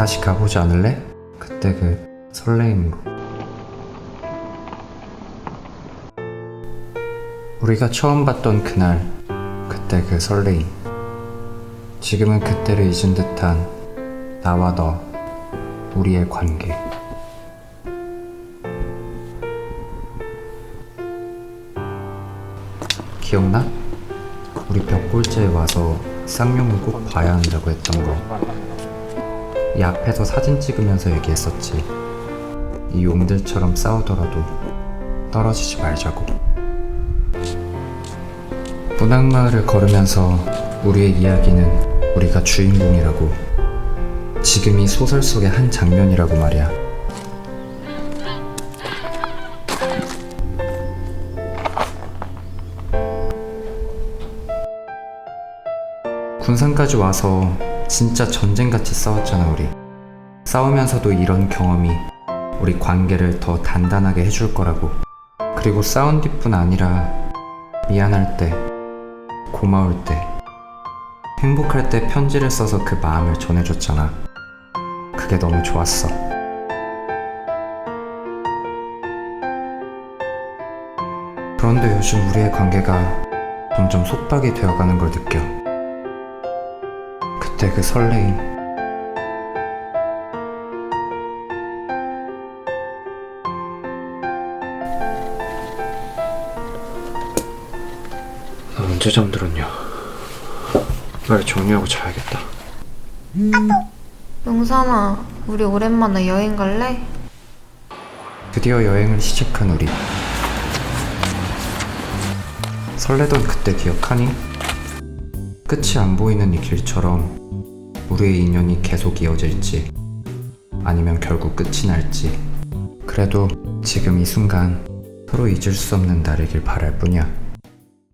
다시 가보지 않을래? 그때 그 설레임으로. 우리가 처음 봤던 그날, 그때 그 설레임. 지금은 그때를 잊은 듯한 나와 너, 우리의 관계. 기억나? 우리 벽골제에 와서 쌍용을 꼭 봐야 한다고 했던 거. 이 앞에서 사진 찍으면서 얘기했었지. 이 용들처럼 싸우더라도 떨어지지 말자고. 문학마을을 걸으면서 우리의 이야기는 우리가 주인공이라고. 지금 이 소설 속의 한 장면이라고 말이야. 군산까지 와서 진짜 전쟁같이 싸웠잖아, 우리. 싸우면서도 이런 경험이 우리 관계를 더 단단하게 해줄 거라고. 그리고 싸운 뒤뿐 아니라 미안할 때, 고마울 때, 행복할 때 편지를 써서 그 마음을 전해줬잖아. 그게 너무 좋았어. 그런데 요즘 우리의 관계가 점점 속박이 되어가는 걸 느껴. 그때 그 설레임. 나 언제 잠들었냐? 빨리 정리하고 자야겠다. 용산아, 우리 오랜만에 여행 갈래? 드디어 여행을 시작한 우리. 설레던 그때 기억하니? 끝이 안 보이는 이 길처럼 우리의 인연이 계속 이어질지 아니면 결국 끝이 날지 그래도 지금 이 순간 서로 잊을 수 없는 날이길 바랄 뿐이야.